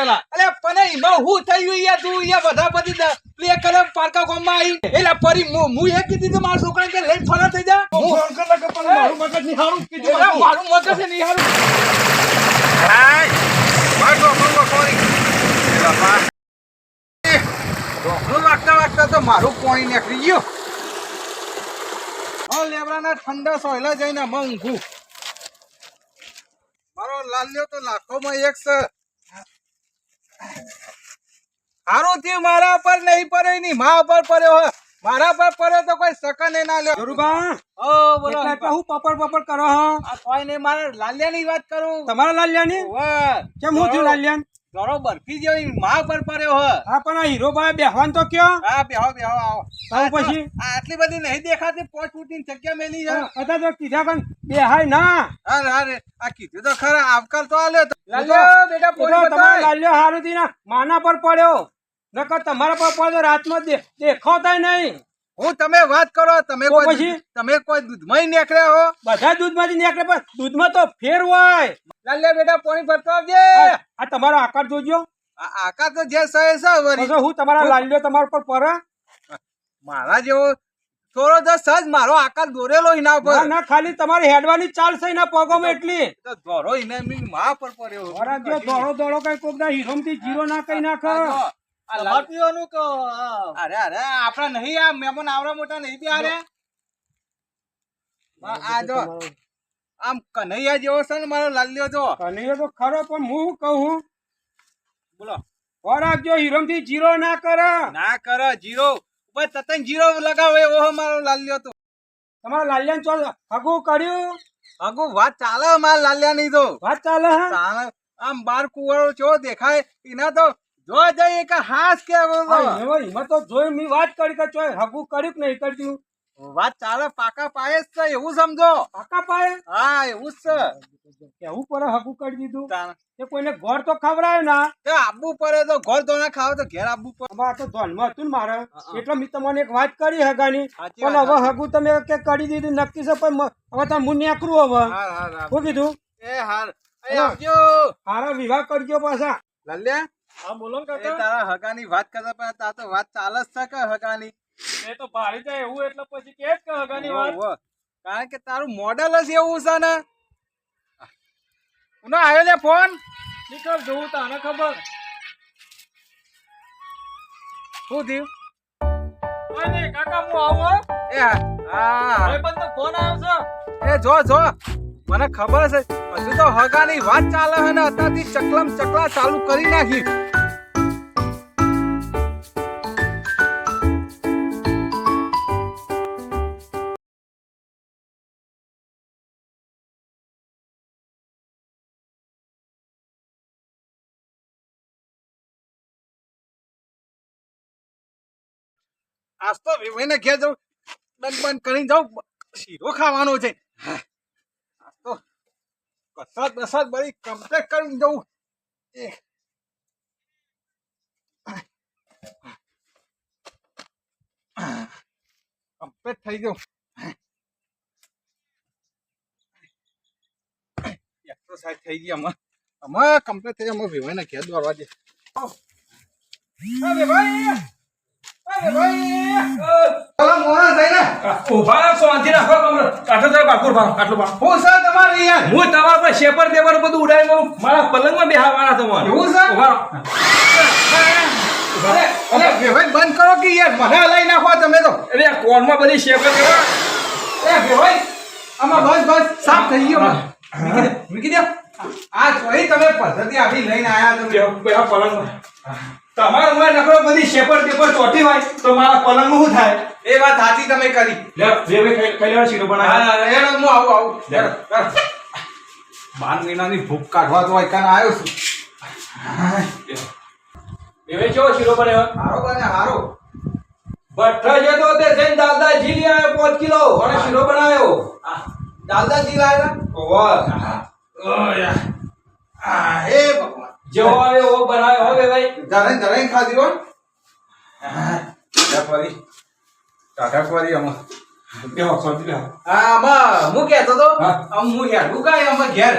પેલા અલે પણ એમાં હું થયું યાર તું? યાર બધા બધી પ્લે તું પારકા કદમમાં આવી. એટલે ફરી હું હું એ કીધી તું મારા છોકરા કે લઈને ફરા થઈ જા. હું ફોન કર લગે પણ મારું મગજ નહીં હારું? કીધું મારું. મગજ નહીં હારું. વાગતા વાગતા તો મારું પાણી નીકળી ગયું. હવે લેબડાના ઠંડા સોયલા જઈને ઊંઘું. મારો લાલ્યો તો લાખોમાં એક છે હારું થયું મારા પર નહીં પડે ની મા પર પડ્યો મારા પર પડ્યો તો કોઈ સકને ના લ્યો ધરુભા, ઓ બોલો. એટલે હું પપડ પપડ કરો હા. આ કોઈ નહીં મારા લાલ્યાની વાત કરું. તમારા લાલ્યાની? ની કેમ હું થયું લાલ્યાન? પી બરફી જેવી મા પર પડ્યો હ. હા પણ આ હીરો ભાઈ બેહવાન તો કયો? હા બેહો બેહો આવો. પછી? આટલી બધી નહીં દેખાતી પોચ ફૂટની જગ્યા મેલી છે. તો કીધા પણ બેહાય ના. અરે અરે આ કીધું તો ખરા આવકાલ તો આલ્યો તો. એ તો- લાલ્યો બેટા એ તો પોણી તમારા બતાય. લાલ્યો હારું થી ના માના પર પડ્યો. નકર તમારા પર પડ્યો રાતમાં દે નહીં. હું તમે વાત કરો તમે કોઈ તમે કોઈ દૂધમાં નીકળ્યા હો? બધા દૂધમાંથી નીકળે પણ દૂધમાં તો ફેર હોય. લાલ્યા બેટા પોણી ભરતો આવજે. આ તમારો આકાર જોજો. આ આકા તો જે સહે છે હું તમારા લાલ્યો તમારા પર પડે. મારા જેવો થોડો તો સજ મારો આકાર દોરેલો એના ના પર ના ખાલી તમારી હેડવાની ચાલ છે એના પગોમાં એટલી. તો ધોરો એને મા પર પડ્યો. વરા જો દોડો દોડો કઈ કોક ના હીરોમથી જીરો ના કઈ નાખ. આ લાટીઓનું આ અરે અરે આપડા નહીં આ મહેમાન આવડા મોટા નહીં બી આરે આ આ જો આમ કન્હૈયા જેવો છે ને મારો લાલ્યો જો. કનૈયો તો ખરો પણ હું કહું? બોલો. ખોરાક જો હીરોમથી જીરો ના કર. ના કરો જીરો. ઉપર તતન જીરો લગાવો એવો મારો લાલ્યો તો તમારા લાલ્યાને ચોલ હગું કર્યું? હગુ વાત ચાલે મારા લાલ્યા ની તો. વાત ચાલે ચાલે આમ બાર કુવાળો ચો દેખાય? એના તો જો જઈ કે હાસ કે એમાં તો જોઈ મી વાત કરી કે ચોય હગું કર્યું કે નહીં કર્યું? વાત ચાલે પાકા પાયે જ છે એવું સમજો. પાકા પાયે? હા એવું જ છે. કેવું પડે હકું કરી દીધું? તાણ. કોઈને ઘર તો ખવડાય ના? તે આબુ પડે તો ઘર ધોના ખાવ તો ઘેર આબુ પડે. અમારે તો ધોનમાં હતું ને મારે. એટલે મેં તમને એક વાત કરી હગાની. પણ હવે હગું તમે કે કરી દીધું નક્કી છે પણ હવે તમે હું નીકળું હવે. શું કીધું? એ હાર. એ આવજો. હારા વિવાહ કરજો પાછા. લલ્યા. હા બોલો એ તારા હગાની વાત કરતા પણ તાર તો વાત ચાલે જ છે કે હગાની? એ તો ભારી જાય એવું એટલે પછી કે કે હગાની ઓહો. કારણ કે તારું મોડલ જ એવું છે ને. ઉનો આવ્યો લે ફોન. નીકળ જોઉં તને ખબર. શું થયું? કોઈ કાકા હું આવું એ હા. હા. ભાઈબંધનો ફોન આવ્યો છે. એ જો જો. મને ખબર છે. હજુ તો હગાની વાત ચાલે છે ને અત્યારથી ચકલમ ચકલા ચાલુ કરી નાખી. આજ તો વિવેને ઘેર જવું બંધ બંધ કરીને જાઉં, શીરો ખાવાનો છે. આજ તો કસરત બસરત બધી કમ્પ્લીટ કરીને જવું એ. કમ્પ્લીટ થઈ ગયું. એક્સરસાઇઝ થઈ ગઈ અમે અમે કમ્પ્લીટ થઈ ગયા વિવાને ઘેર દોડવા દે. ભાઈ! ઊભા શાંતિ રાખો કમરો કાઢો તારા બાકુર ભાવ કાટલો ભાવ. હું છે તમારી યાર? હું તમારા પર શેપર પેપર બધું ઉડાવી મારા પલંગમાં બેહાવાના તમારે? ઊભા વેવાઈ બંધ કરો કે યાર? મને લઈ નાખો તમે તો. અરે આ કોનમાં બધી શેપર વેવાઈ આમાં બસ બસ સાફ થઈ ગયો. હા. મૂકી દે આ જોઈ તમે પદ્ધતિ આવી લઈને આયા તમે. પલંગમાં. તમારા ઉંમર નકરો બધી શેપર પેપર ચોટી હોય તો મારા પલંગ શું થાય? એ વાત સાચી તમે કરી. લે જે ખાઈ લેવાનો શીરો બનાવે. હા એનો હું આવું આવું. બાર મહિનાની ભૂખ કાઢવા તો એકન આવ્યો છું. એવે કેવો શીરો બનાવ્યો? હારો બને હારો. બઠ્ઠો જે તો તે જઈને દાદાજી લઈ આવ્યો પાંચ કિલો. અને શીરો બનાવ્યો? દાદાજી લાયા ઓવા યાર આ હે ભગવાન. જેવો આવે ધરાઈ ધરાઈ ખાધી હો. ટાટા ફરી. ટાટા ફરી આમાં. બેહો શાંતિ બેહો આમાં હું કહેતો તો હા. આમ હું કાંઈ આમાં ઘેર.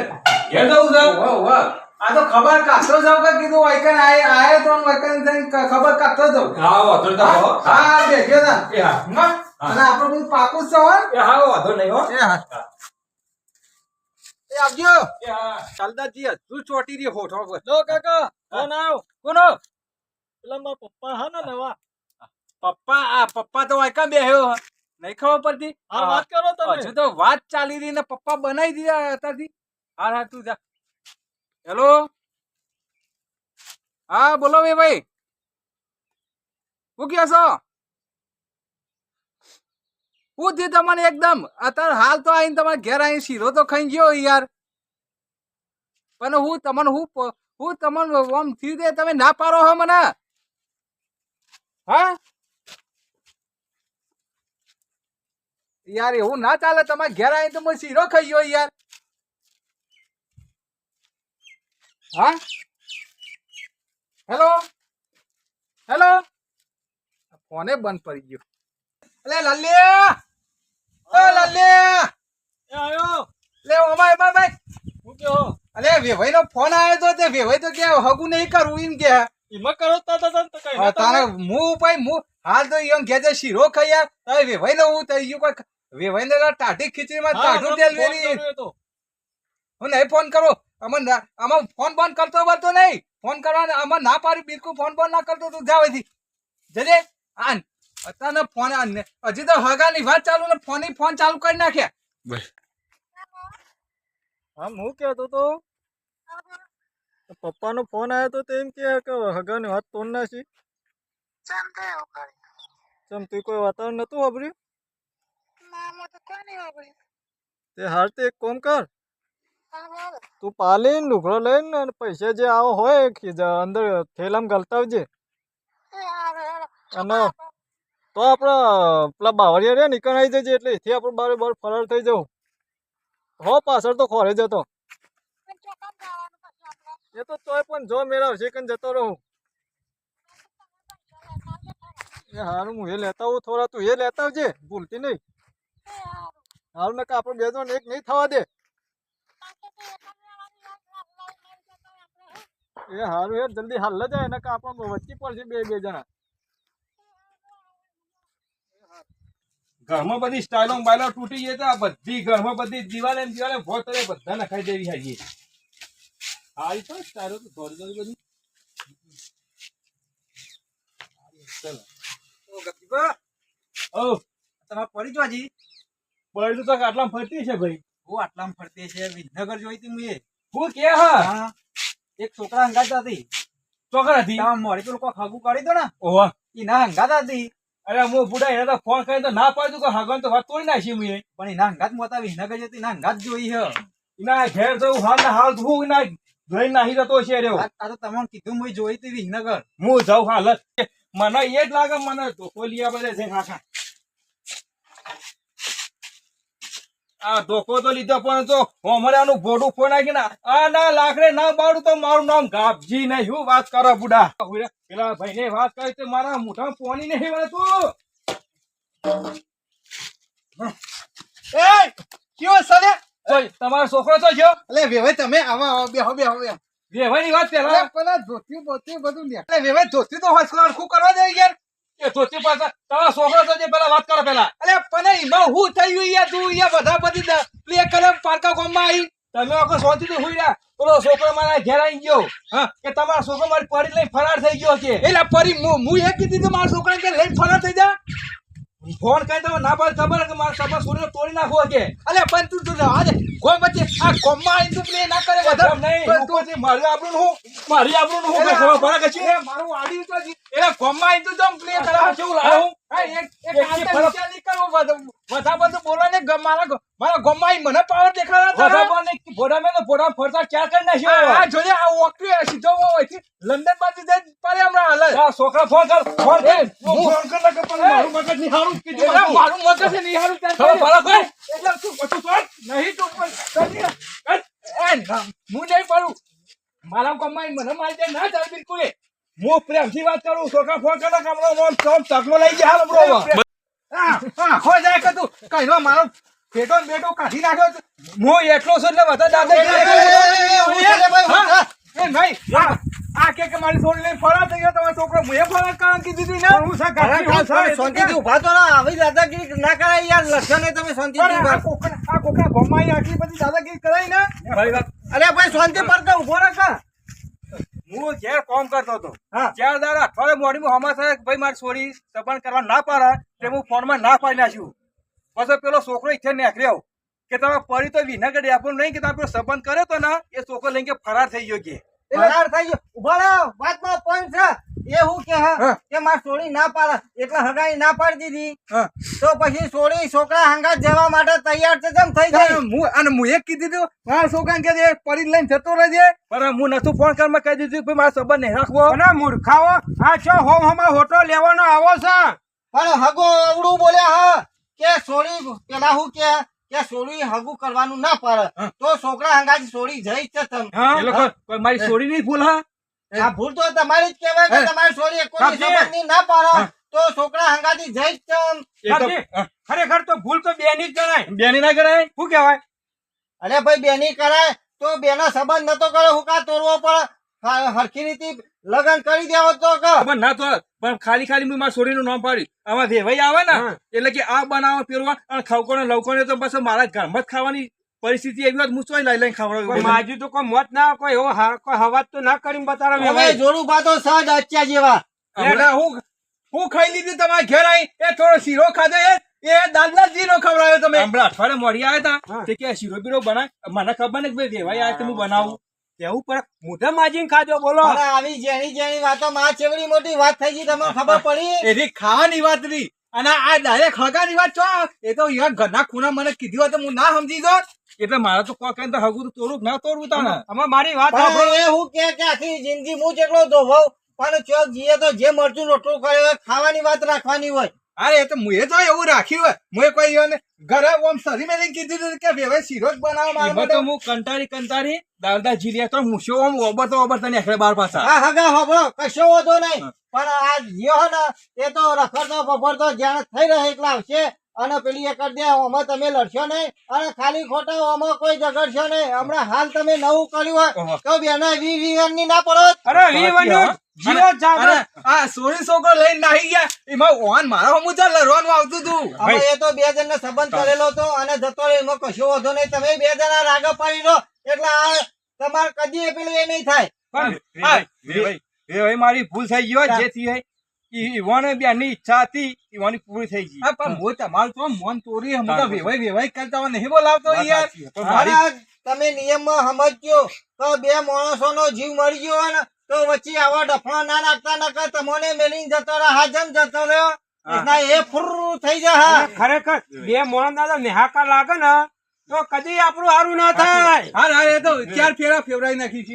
ઘેર જવું છે? વાહ વાહ આ તો ખબર કાઢતો જાવ કે કીધું વાયકન આય આય તો ને વૈકન થઈને ખબર કાઢતો જાવ હા વાતો તો. હા કે ના એ હા. હા? અને આપણું બધું પાકું જ છે હો. એ હા વાંધો નહીં હો. એ હા. આવજો. હા. ચાલદાજી હજુ ચોટી રહી હોઠો પર. લો કાકા કોણ આવ કોનો પેલા મારા પપ્પા હા ને નવા. પપ્પા આ પપ્પા તો વાયકા બેહ્યો નહીં ખબર પડતી? હા વાત કરો તમે. હજુ તો વાત ચાલી રહી ને પપ્પા બનાવી દીધા હતાથી હા હા તું જા. હેલો? હા બોલો બે ભાઈ. શું કહો છો? શું થયું તમને એકદમ. અત્યારે હાલ તો આવીને તમારે ઘેર આવીને શીરો તો ખાઈ ગયો યાર. પણ હું તમને હું હું તમને આમ થી દે તમે ના પાડો હો મને. હા? યાર એવું ના ચાલે તમારે ઘેર આવીને તો મને શીરો ખાઈ ગયો યાર. હા? હેલો? હેલો? ફોને બંધ પડી ગયો. અલે લલ્યા ઓ લલ્યા એ આયો! લે ઓમાય બાય બાય હું કહો અલે વેભાઈ નો ફોન આવ્યો તો તે વેભાઈ તો કે હગું નહીં કરવું ઈન કે. એમાં કરો તા તા તા કઈ તારે મુ ઉપાય મુ હાલ તો ઈયોને કે જે શીરો ખાઈ યાર તારે વેભાઈ ને હું થઈ ગયું કોઈ વેવાઈ ને ટાટી ખીચડી માં ટાઢું તેલ વેરી હું નહીં ફોન કરો. આમાં ના- આમાં ફોન બંધ કરતો બરતો નહીં. ફોન કરવાનો આમાં ના પાડી બિલકુલ ફોન બંધ ના કરતો તું જાવથી જજે આન. અત્યારનો ફોન આન ને. હજી તો હગાની વાત ચાલુ ને ફોન ફોન ચાલુ કરી નાખ્યા. હા હું કહેતો તો? પપ્પાનો ફોન આવ્યો તો તેમ કે કે હગાની વાત તોડ નાખી. ચમ તું કોઈ વાતાવરણ નતું વાપર્યું? તે હાર તે એક કોમ કર. તું પાલીને લુગડો લઈને અને પૈસા જે આવો હોય અંદર થેલામાં ગલતાવજે અને તો આપણા પેલા બાવળિયા રે નીકળ આવી જજે એટલે એથી આપણે બારે બાર ફરાર થઈ જવું. હો પાછળ તો ખોરે જતો. એ તો તોય પણ જો મેળા આવશે કન જતો રહું. એ હારું હું એ લેતા આવું થોડા તું એ લેતા આવજે ભૂલતી નહીં. હારું ને આપણે બે જણ એક નહીં થવા દે. એ હારું યાર જલ્દી હાલ જાય ને આપણે વચ્ચે પડશે બે બે જણા. ઘરમાં બધી સ્ટાઇલો બાયલો તૂટી ગઈ તો આ બધી ઘરમાં બધી દિવાલે દિવાલે ભોત કરે બધા નખાઈ દેવી હાજી. હારી તો સ્ટાઇલો તો થોડી થોડી બધી. ઓ પડી જો હજી. તો આટલામાં ફરતી છે ભાઈ. હું આટલામાં ફરતી છે. વિજનગર જોઈ તી મુએ. હું કે હા? હા. એક છોકરા હંગાતા હતી. છોકરા હતી મોડી પેલું કોઈ હગું કાઢી દો ને. ઓવા ના હંગાતા હતી. અરે હું બુડા એને તો ફોન કરીને તો ના પાડ્યું કે હગન તો વાત તોડી નાખી મેં પણ એના હંગાત મોતા વિજનગર જતી એના હંગાત જોઈ હે. એના ઘેર જવું હાલ ને હાલ હું એના જોઈ નાહી જતો છે રહ્યો. આ તો તમને કીધું મુએ જોઈ તી વિજનગર હું જાઉં હાલ. મને એ જ લાગે મને ધોકો લઈ આવે છે ખાખા. આ ધોકો તો લીધો પણ તો હોમરાનું ભોડું ફોન નાખી ના આ ના લાકડે ના બાળું તો મારું નામ ગાબજી નહીં. હું વાત કરો બુડા? પેલા ભાઈને વાત કરી તો મારા મોઢા પોની નહીં વળતું એ કયો સરે તમારો છોકરો તો છે. એટલે વેવાય તમે આવા બે હવે હવે વેવાયની વાત પેલા પેલા ધોતી બોતી બધું ને વેવાઈ ધોતી તો હોસ્પિટલ આખું કરવા દે યાર. એ ધોતી પાછા તમારો છોકરો તો છે પેલા વાત કરો પેલા અરે પણ એમાં હું ગયું યાર? તું યાર બધા બધી પ્લે કરે પારકા ગામમાં આવી. તમે આખો શાંતિથી હુઈ રહ્યા. પેલો છોકરો મારા ઘેર આવી ગયો. હા. કે તમારો છોકરો મારી પડી લઈ ફરાર થઈ ગયો છે એટલે પરી હું હું એ કીધી કે મારા છોકરાને કે લઈને ફરાર થઈ જા. ફોન કરી તમે ના પાડી ખબર કે મારા તમારા છોકરીને તોડી નાખવો કે? અલે પણ તું તું આજે વચ્ચે આ ગોમમાં આવીને તું પ્લે ના કરે વધારે. નહીં મારી આબરૂનું હું મારી આપણું હું કઈ ખબર પડે કે છે? મારું આડી તો એટલે ગોમમાં આવીને તું પ્લે કરે કેવું લાવું? હા, એક એક ફરક- વિચાર કરવો બધું બોલો ને મારા મારા ગોમમાં મને પાવર દેખાડા? ભોડા મેં ભોડા ફરતા ક્યાં કરી નાખ્યો આ જોઈએ આ સીધો લંડન બાજુ પડે હમણાં હાલે છોકરા ફોન કર ફોન કર હું હું- ફોન કર કે પણ મારું મગજ નહીં હારું કીધું. મારું મગજ છે નહીં હારું ત્યાં? એટલે તું. નહીં તું પણ હું નહીં પડું મારા કમાઈ મને મારી દે ના ચાલ બિલકુલ. હું પ્રેમથી વાત કરું છોકરા ફોન કરો કે હમણાં મોમ ચોમ તકલો લઈ જાય હાલ બ્રો હા, હા, ખોઈ જાય કે તું. કઈ નો મારો બેટો બેટો કાઢી નાખ્યો. હું એટલો છું એટલે બધા દાદા એ, નહીં આ કે કે મારી છોડી લઈને ફરા થઈ ગયો તમારો છોકરો મુએ ફરા કારણ કીધી હતી ને? હું સા તમે શાંતિથી ઊભા તો ના આવી દાદાગીરી ના કરાય યાર લક્ષણે તમે શાંતિથી ઊભા આ કોકણ આ ગોમાઈ આટલી બધી દાદાગીરી કરાઈ ને? અરે ભાઈ શાંતિ પર તો ઊભો રાખ હું ઘેર કોમ કરતો હતો. હા. ચાર દાડા અઠવાડિયે મોર્નિંગ હમા થાય ભાઈ મારી છોડી સંબંધ કરવા ના પાડે તે હું ફોનમાં ના પાડી નાખ્યું. પછી પેલો છોકરો ਇੱਥੇ નેકર્યો કે તમે પડી તો વિનાગઢ આપણું નહીં કે તમે પેલો સંબંધ કર્યો તો ને એ છોકરો લઈને ફરાર થઈ ગયો કે. ફરાર થઈ ગયો. ઊભા રહો વાતમાં પોઈન્ટ છે. એ હું કે હા હા. કે માર સોળી ના પાડે. એટલે હગાઈ ના પાડી દીધી. તો પછી સોળી છોકરા હંગાત જવા માટે તૈયાર છે જેમ થઈ જાય. હું અને મુએ કીધું હતું મારા છોકરાને કે જે પડી લઈને જતો રહેજે. પણ હું નતું ફોન કરવા કહી દીધું કે મારો સંબંધ નહીં રાખવો. અને મૂર્ખાઓ આ છો હોમ હમા હોટો લેવાનો આવો છે. પણ હગો અવડું બોલ્યા હા. કે સોળી પેલા હું કે કે સોળી હગું કરવાનું ના પાડે. તો છોકરા હંગાત સોળી જઈ છે તમે. મારી છોરી નહીં ભૂલ હા? આ ભૂલ તો તમારી જ કહેવાય કે. તમારી સોળી કોઈ. સંબંધની ના પાડો. તો છોકરા હંગાતી જઈ જ. ખરેખર તો ભૂલ તો બેની જ ગણાય. બેની ના ગણાય? શું કહેવાય? અરે ભાઈ બેની કરાય તો બેનો સંબંધ નતો કર્યો હું કા તોડવો પડે? હરખી રીતે લગન કરી દેવો તો કે. ખબર ના તો પણ ખાલી ખાલી મેં મારા છોરીનું નામ પાડ્યું. આમાં વેવાઈ આવે ને એટલે કે આ બનાવો પેરવા અને ખવકો ને લવકો ને તો બસ મારા ઘરમાં જ ખાવાની પરિસ્થિતિ એવી વાત હું લઈ લઈને કોઈ માજી તો કોઈ મોત ના કોઈ એવો કોઈ હવાજ તો ના કરીને બતાડો હવે જોડું બાતો સાજ અચ્યા જેવા. હું હું ખાઈ લીધી તમારા ઘેર આવી એ થોડો શીરો ખાધો એ એ દાદલા જીરો ખવડાવ્યો તમે. હમણાં અઠવાડિયે મોડી આવ્યા હતા. તે કે શીરો બીરો બનાય. મને ખબર ને કે ભાઈ દેવાય આ તમે બનાવું. કેવું પડે મોઢે માજીને ખાજો બોલો. આવી જેની જેની વાતો માં ચેવડી મોટી વાત થઈ ગઈ તમને ખબર પડી? એની ખાવાની વાત રહી અને આ ડાયરેક્ટ હગાની વાત છો? એ તો યાર ઘરના ખૂણા મને કીધી હોય તો હું ના સમજી દો એટલે મારે તો કોઈ કઈ હગું તો તોડું ના તોડવું તાને? આમાં મારી વાત સાંભળો. એ હું કે કે આખી જિંદગી હું જેટલો ધોવાઉં. પણ ચોક જઈએ તો જે મરચું રોટલું કર્યો ખાવાની વાત રાખવાની હોય. અરે એ તો મુએ તો એવું રાખ્યું હોય. મુએ કોઈ ને ઘરે ઓમ સરી મેલી કીધું હતું કે વેવાઈ શીરો જ બનાવવા મારા તો હું કંટાળી કંટાળી દાદા જીલ્યા તો મૂછો ઓમ ઓબર તો ઓબર તને એકડે બાર પાછા. હા હા હોબળો કશો વાંધો નહીં. પણ આ જીઓ ને એ તો રખડતો તો જ્યાં થઈ રહે એટલા આવશે અને પેલી એ કરી દે આમાં તમે લડશો નહીં. અને ખાલી ખોટા આમાં કોઈ ઝઘડશો નહીં. હમણાં હાલ તમે નવું કર્યું હોય તો બેના વી વી ની ના પડો અરે વી વન્યુ જીવો જ જાગો. અરે આ સોરી છોકરો લઈને નાહી ગયા. એમાં ઓન મારા હમું ચાલ લડવાનું આવતું હતું. હવે એ તો બે જણ સંબંધ કરેલો હતો અને જતો રહ્યો. એમાં કશો વાંધો નહીં. તમે બે જણા રાગા પાડી દો એટલે આ તમારે કદી એ પેલું એ નહીં થાય. પણ વેવાઈ, વેવાઈ, વેવાઈ મારી ભૂલ થઈ ગયો જેથી જે બેની હોય. ઈ- ઈવોને બેનની ઈચ્છા હતી ઈવોની પૂરી થઈ ગઈ. હા પણ હું તમારું તો મન તોડી હું તો વેવાય વેવાઈ કરતા હોય નહીં બોલાવતો યાર. તમે નિયમમાં સમજજો. તો બે માણસોનો જીવ મરી ગયો ને તો વચ્ચે આવા ડફા ના નાખતા નકર તમને મેલીને જતો રહ્યો હાજમ જતો રહ્યો એ ફુર થઈ જાય હા ખરેખર બે મોણ દાદા નેહાકા લાગે ને તો કદી આપણું સારું ના થાય. હા હા એ તો ચાર ફેરા ફેવરાઈ નાખી છે.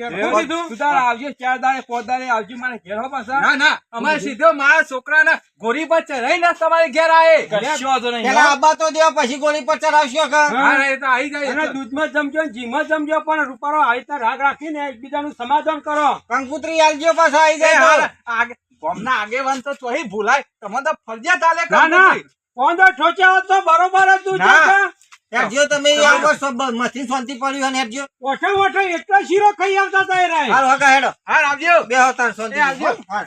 તું તારે આવજે ચાર દાડે પાંચ દાડે આવજે મારે ઘેર હો પાછા. ના ના. અમારે સીધો મારા છોકરાના ગોરી પર ચઢાઈને તમારે ઘેર આવે કશો વાંધો નહીં. પેલા આબા તો દેવા પછી ગોળી પર ચડાવશો કે? હા એ તો આવી જાય અને દૂધમાં જમજો ને ઘીમાં જમજો પણ રૂપારો આવી તો રાગ રાખીને એકબીજાનું સમાધાન કરો. કંકુતરી આલજો પાછા આવી જાય હાલ, તો. આગે- ગામના આગેવાન તો ચોહી ભૂલાય. તમને તો ફરજિયાત આલે ના ના. કંકોત્રી. પોંદો ઠોચ્યા હોત તો બરોબર જ તું ના. તમે આવો સબ મથી શાંતિ પડ્યું હોય ને હેરજો ઓછો ઓછો એટલો શીરો ખાઈ આવતા હતા હાલ હગા હેડો. હાલ આવજો. બે હોતા શાંતિ આવજો. હા